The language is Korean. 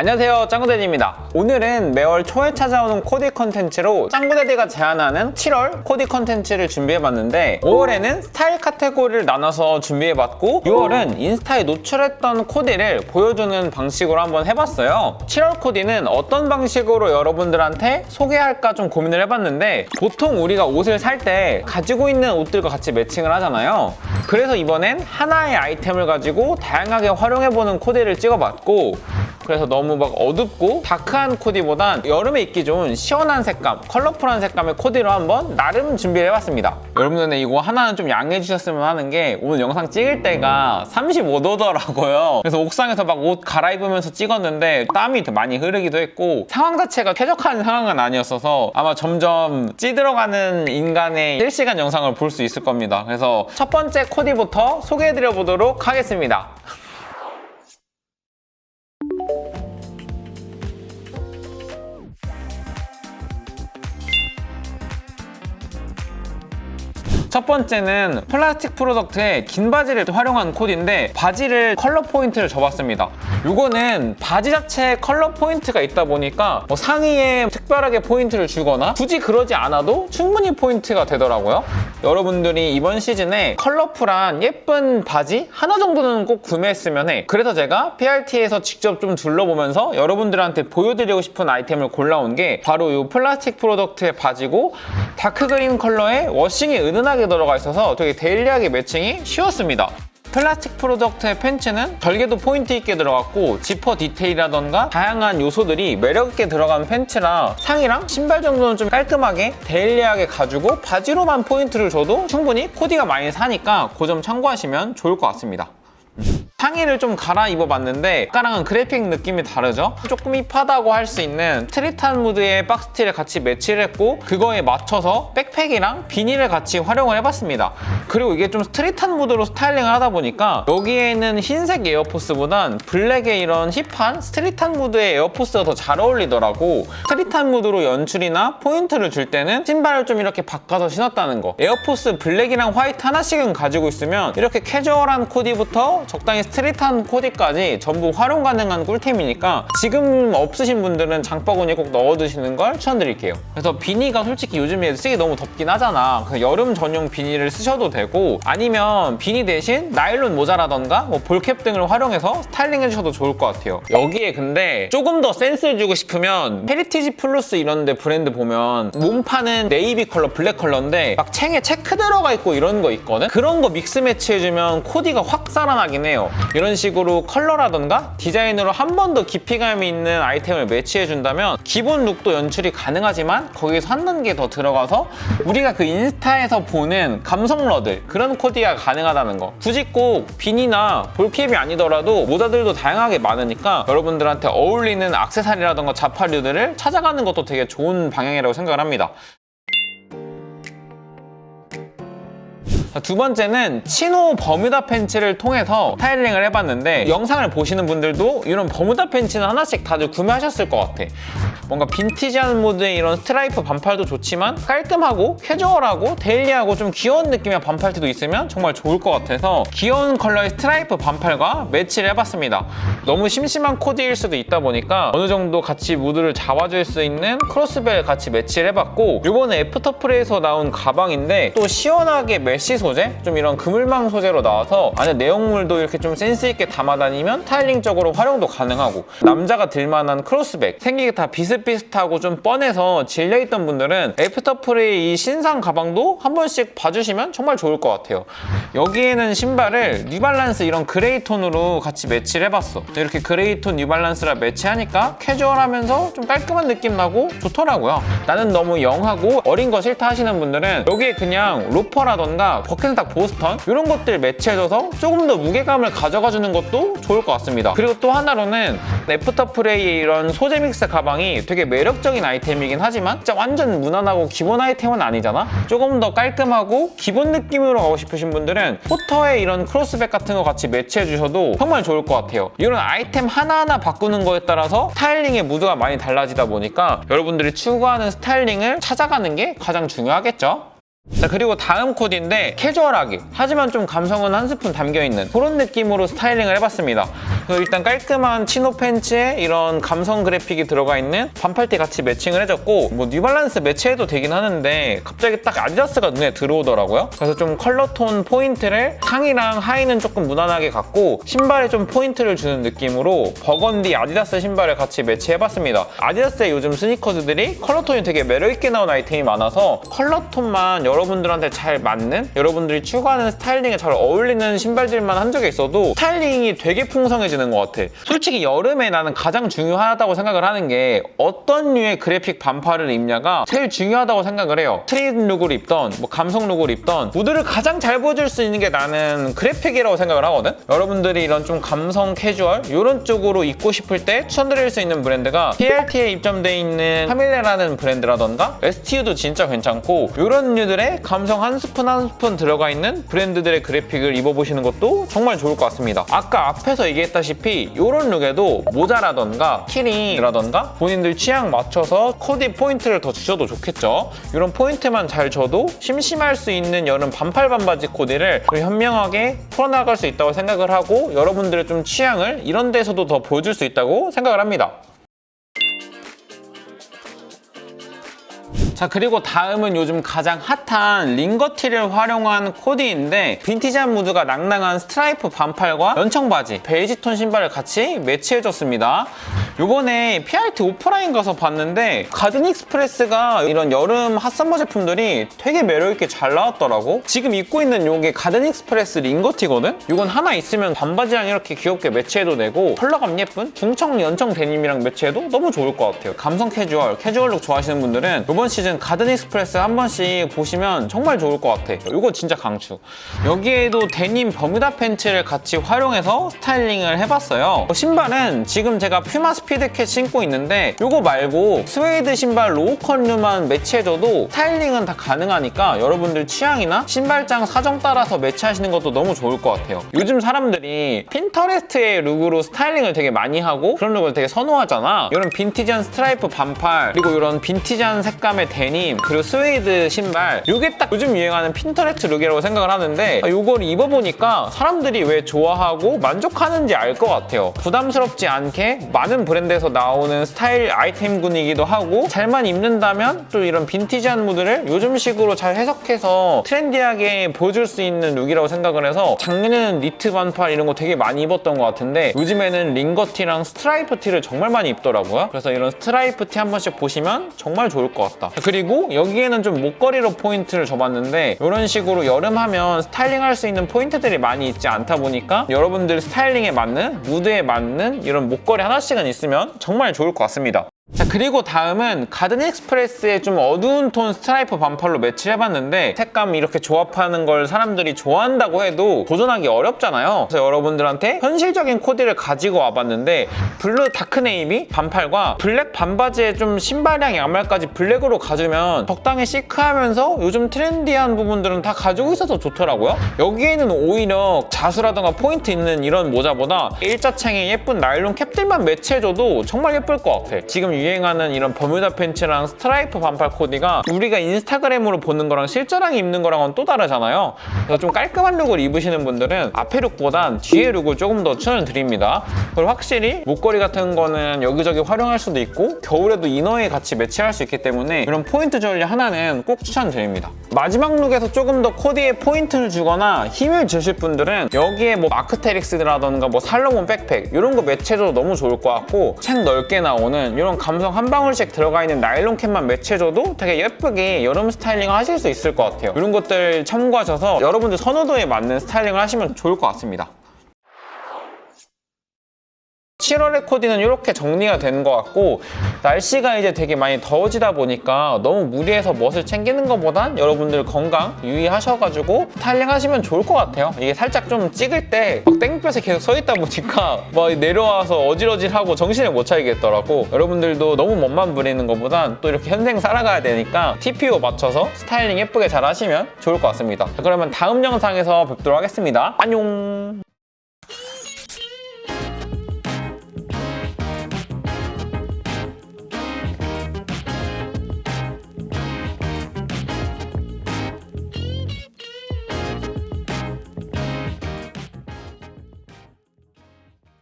안녕하세요 짱구대디입니다. 오늘은 매월 초에 찾아오는 코디 컨텐츠로 짱구대디가 제안하는 7월 코디 컨텐츠를 준비해봤는데 5월에는 스타일 카테고리를 나눠서 준비해봤고 6월은 인스타에 노출했던 코디를 보여주는 방식으로 한번 해봤어요. 7월 코디는 어떤 방식으로 여러분들한테 소개할까 좀 고민을 해봤는데 보통 우리가 옷을 살 때 가지고 있는 옷들과 같이 매칭을 하잖아요. 그래서 이번엔 하나의 아이템을 가지고 다양하게 활용해보는 코디를 찍어봤고 그래서 너무 막 어둡고 다크한 코디보단 여름에 입기 좋은 시원한 색감, 컬러풀한 색감의 코디로 한번 나름 준비를 해봤습니다. 여러분들 이거 하나는 좀 양해해 주셨으면 하는 게 오늘 영상 찍을 때가 35도더라고요. 그래서 옥상에서 막 옷 갈아입으면서 찍었는데 땀이 더 많이 흐르기도 했고 상황 자체가 쾌적한 상황은 아니었어서 아마 점점 찌들어가는 인간의 실시간 영상을 볼 수 있을 겁니다. 그래서 첫 번째 코디부터 소개해드려 보도록 하겠습니다. 첫 번째는 플라스틱 프로덕트의 긴 바지를 활용한 코디인데 바지를 컬러 포인트를 줘봤습니다. 이거는 바지 자체에 컬러 포인트가 있다 보니까 뭐 상의에 특별하게 포인트를 주거나 굳이 그러지 않아도 충분히 포인트가 되더라고요. 여러분들이 이번 시즌에 컬러풀한 예쁜 바지 하나 정도는 꼭 구매했으면 해. 그래서 제가 PRT에서 직접 좀 둘러보면서 여러분들한테 보여드리고 싶은 아이템을 골라온 게 바로 이 플라스틱 프로덕트의 바지고 다크그린 컬러에 워싱이 은은하게 들어가 있어서 되게 데일리하게 매칭이 쉬웠습니다. 플라스틱 프로덕트의 팬츠는 절개도 포인트 있게 들어갔고 지퍼 디테일이라던가 다양한 요소들이 매력있게 들어간 팬츠라 상의랑 신발 정도는 좀 깔끔하게 데일리하게 가지고 바지로만 포인트를 줘도 충분히 코디가 많이 사니까 그 점 참고하시면 좋을 것 같습니다. 상의를 좀 갈아입어 봤는데 아까랑은 그래픽 느낌이 다르죠? 조금 힙하다고 할 수 있는 스트릿한 무드의 박스티를 같이 매치를 했고 그거에 맞춰서 백팩이랑 비닐을 같이 활용을 해봤습니다. 그리고 이게 좀 스트릿한 무드로 스타일링을 하다 보니까 여기에는 흰색 에어포스보단 블랙의 이런 힙한 스트릿한 무드의 에어포스가 더 잘 어울리더라고. 스트릿한 무드로 연출이나 포인트를 줄 때는 신발을 좀 이렇게 바꿔서 신었다는 거. 에어포스 블랙이랑 화이트 하나씩은 가지고 있으면 이렇게 캐주얼한 코디부터 적당히 스트릿 한 코디까지 전부 활용 가능한 꿀템이니까 지금 없으신 분들은 장바구니에 꼭 넣어두시는 걸 추천드릴게요. 그래서 비니가 솔직히 요즘에 쓰기 너무 덥긴 하잖아. 그래서 여름 전용 비니를 쓰셔도 되고 아니면 비니 대신 나일론 모자라던가 뭐 볼캡 등을 활용해서 스타일링 해주셔도 좋을 것 같아요. 여기에 근데 조금 더 센스를 주고 싶으면 헤리티지 플러스 이런 데 브랜드 보면 몸판은 네이비 컬러, 블랙 컬러인데 막 챙에 체크 들어가 있고 이런 거 있거든? 그런 거 믹스 매치 해주면 코디가 확 살아나긴 해요. 이런 식으로 컬러라던가 디자인으로 한 번 더 깊이감이 있는 아이템을 매치해준다면 기본 룩도 연출이 가능하지만 거기서 한 단계 더 들어가서 우리가 그 인스타에서 보는 감성러들 그런 코디가 가능하다는 거 굳이 꼭 비니나 볼캡이 아니더라도 모자들도 다양하게 많으니까 여러분들한테 어울리는 악세사리라던가 자파류들을 찾아가는 것도 되게 좋은 방향이라고 생각을 합니다. 자, 두 번째는 치노 버뮤다 팬츠를 통해서 스타일링을 해봤는데 영상을 보시는 분들도 이런 버뮤다 팬츠는 하나씩 다들 구매하셨을 것 같아. 뭔가 빈티지한 모드의 이런 스트라이프 반팔도 좋지만 깔끔하고 캐주얼하고 데일리하고 좀 귀여운 느낌의 반팔티도 있으면 정말 좋을 것 같아서 귀여운 컬러의 스트라이프 반팔과 매치를 해봤습니다. 너무 심심한 코디일 수도 있다 보니까 어느 정도 같이 무드를 잡아줄 수 있는 크로스벨 같이 매치를 해봤고 이번에 애프터프레에서 나온 가방인데 또 시원하게 메쉬 소재? 좀 이런 그물망 소재로 나와서 안에 내용물도 이렇게 좀 센스 있게 담아 다니면 스타일링적으로 활용도 가능하고 남자가 들만한 크로스백 생기게 다 비슷비슷하고 좀 뻔해서 질려있던 분들은 애프터프레이 이 신상 가방도 한 번씩 봐주시면 정말 좋을 것 같아요. 여기에는 신발을 뉴발란스 이런 그레이 톤으로 같이 매치를 해봤어. 이렇게 그레이 톤 뉴발란스라 매치하니까 캐주얼하면서 좀 깔끔한 느낌 나고 좋더라고요. 나는 너무 영하고 어린 거 싫다 하시는 분들은 여기에 그냥 로퍼라던가 버켄스탁 보스턴 이런 것들 매치해줘서 조금 더 무게감을 가져가주는 것도 좋을 것 같습니다. 그리고 또 하나로는 애프터 프레이의 이런 소재 믹스 가방이 되게 매력적인 아이템이긴 하지만 진짜 완전 무난하고 기본 아이템은 아니잖아? 조금 더 깔끔하고 기본 느낌으로 가고 싶으신 분들은 포터에 이런 크로스백 같은 거 같이 매치해주셔도 정말 좋을 것 같아요. 이런 아이템 하나하나 바꾸는 거에 따라서 스타일링의 무드가 많이 달라지다 보니까 여러분들이 추구하는 스타일링을 찾아가는 게 가장 중요하겠죠? 자 그리고 다음 코디인데 캐주얼하게 하지만 좀 감성은 한 스푼 담겨있는 그런 느낌으로 스타일링을 해봤습니다 일단 깔끔한 치노 팬츠에 이런 감성 그래픽이 들어가 있는 반팔티 같이 매칭을 해줬고 뭐 뉴발란스 매치해도 되긴 하는데 갑자기 딱 아디다스가 눈에 들어오더라고요. 그래서 좀 컬러톤 포인트를 상의랑 하의는 조금 무난하게 갖고 신발에 좀 포인트를 주는 느낌으로 버건디 아디다스 신발을 같이 매치해봤습니다. 아디다스의 요즘 스니커즈들이 컬러톤이 되게 매력있게 나온 아이템이 많아서 컬러톤만 여러분들한테 잘 맞는 여러분들이 추구하는 스타일링에 잘 어울리는 신발들만 한 적이 있어도 스타일링이 되게 풍성해지는 것 같아. 솔직히 여름에 나는 가장 중요하다고 생각을 하는 게 어떤 류의 그래픽 반팔을 입냐가 제일 중요하다고 생각을 해요. 트레이드 룩을 입던 뭐 감성 룩을 입던 무드를 가장 잘 보여줄 수 있는 게 나는 그래픽이라고 생각을 하거든. 여러분들이 이런 좀 감성 캐주얼 이런 쪽으로 입고 싶을 때 추천드릴 수 있는 브랜드가 TRT에 입점돼 있는 카밀레라는 브랜드라던가 STU도 진짜 괜찮고 이런 류들의 감성 한 스푼 한 스푼 들어가 있는 브랜드들의 그래픽을 입어보시는 것도 정말 좋을 것 같습니다. 아까 앞에서 얘기했다시피 이런 룩에도 모자라던가 키링이라던가 본인들 취향 맞춰서 코디 포인트를 더 주셔도 좋겠죠. 이런 포인트만 잘 줘도 심심할 수 있는 여름 반팔 반바지 코디를 좀 현명하게 풀어나갈 수 있다고 생각을 하고 여러분들의 좀 취향을 이런 데서도 더 보여줄 수 있다고 생각을 합니다. 자 그리고 다음은 요즘 가장 핫한 링거티를 활용한 코디인데 빈티지한 무드가 낭낭한 스트라이프 반팔과 연청 바지 베이지톤 신발을 같이 매치해줬습니다 요번에 PRT 오프라인 가서 봤는데 가든 익스프레스가 이런 여름 핫썸머 제품들이 되게 매력있게 잘 나왔더라고 지금 입고 있는 요게 가든 익스프레스 링거티거든 이건 하나 있으면 반바지랑 이렇게 귀엽게 매치해도 되고 컬러감 예쁜 중청 연청 데님이랑 매치해도 너무 좋을 것 같아요 감성 캐주얼 캐주얼룩 좋아하시는 분들은 이번 시즌 가든 익스프레스 한 번씩 보시면 정말 좋을 것 같아. 이거 진짜 강추. 여기에도 데님 버뮤다 팬츠를 같이 활용해서 스타일링을 해봤어요. 신발은 지금 제가 퓨마 스 피드캣 신고 있는데 이거 말고 스웨이드 신발 로우컨류만 매치해줘도 스타일링은 다 가능하니까 여러분들 취향이나 신발장 사정 따라서 매치하시는 것도 너무 좋을 것 같아요. 요즘 사람들이 핀터레스트의 룩으로 스타일링을 되게 많이 하고 그런 룩을 되게 선호하잖아. 이런 빈티지한 스트라이프 반팔 그리고 이런 빈티지한 색감의 데님 그리고 스웨이드 신발 이게 딱 요즘 유행하는 핀터레스트 룩이라고 생각을 하는데 이걸 입어보니까 사람들이 왜 좋아하고 만족하는지 알 것 같아요 부담스럽지 않게 많은 브랜드 에서 나오는 스타일 아이템군이기도 하고 잘만 입는다면 또 이런 빈티지한 무드를 요즘식으로 잘 해석해서 트렌디하게 보여줄 수 있는 룩이라고 생각을 해서 작년에는 니트 반팔 이런 거 되게 많이 입었던 것 같은데 요즘에는 링거티랑 스트라이프 티를 정말 많이 입더라고요. 그래서 이런 스트라이프 티 한 번씩 보시면 정말 좋을 것 같다. 그리고 여기에는 좀 목걸이로 포인트를 줘봤는데 이런 식으로 여름하면 스타일링 할 수 있는 포인트들이 많이 있지 않다 보니까 여러분들 스타일링에 맞는 무드에 맞는 이런 목걸이 하나씩은 있 으면 정말 좋을 것 같습니다 자 그리고 다음은 가든 익스프레스의 좀 어두운 톤 스트라이프 반팔로 매치를 해봤는데 색감 이렇게 조합하는 걸 사람들이 좋아한다고 해도 도전하기 어렵잖아요. 그래서 여러분들한테 현실적인 코디를 가지고 와봤는데 블루 다크네이비 반팔과 블랙 반바지에 좀 신발이랑 양말까지 블랙으로 가주면 적당히 시크하면서 요즘 트렌디한 부분들은 다 가지고 있어서 좋더라고요. 여기에는 오히려 자수라던가 포인트 있는 이런 모자보다 일자챙에 예쁜 나일론 캡들만 매치해줘도 정말 예쁠 것 같아. 지금 유행하는 이런 버뮤다 팬츠랑 스트라이프 반팔 코디가 우리가 인스타그램으로 보는 거랑 실제랑 입는 거랑은 또 다르잖아요. 그래서 좀 깔끔한 룩을 입으시는 분들은 앞에 룩보단 뒤에 룩을 조금 더 추천을 드립니다. 그리고 확실히 목걸이 같은 거는 여기저기 활용할 수도 있고 겨울에도 이너에 같이 매치할 수 있기 때문에 이런 포인트 주얼리 하나는 꼭 추천드립니다. 마지막 룩에서 조금 더 코디에 포인트를 주거나 힘을 주실 분들은 여기에 뭐 마크테릭스라던가 뭐 살로몬 백팩 이런 거 매치해줘도 너무 좋을 것 같고 책 넓게 나오는 이런 감성 한 방울씩 들어가 있는 나일론 캡만 매치해줘도 되게 예쁘게 여름 스타일링을 하실 수 있을 것 같아요. 이런 것들 참고하셔서 여러분들 선호도에 맞는 스타일링을 하시면 좋을 것 같습니다. 7월의 코디는 이렇게 정리가 되는 것 같고 날씨가 이제 되게 많이 더워지다 보니까 너무 무리해서 멋을 챙기는 것보단 여러분들 건강 유의하셔가지고 스타일링 하시면 좋을 것 같아요. 이게 살짝 좀 찍을 때 막 땡볕에 계속 서 있다 보니까 막 내려와서 어질어질하고 정신을 못 차리겠더라고. 여러분들도 너무 멋만 부리는 것보단 또 이렇게 현생 살아가야 되니까 TPO 맞춰서 스타일링 예쁘게 잘 하시면 좋을 것 같습니다. 그러면 다음 영상에서 뵙도록 하겠습니다. 안녕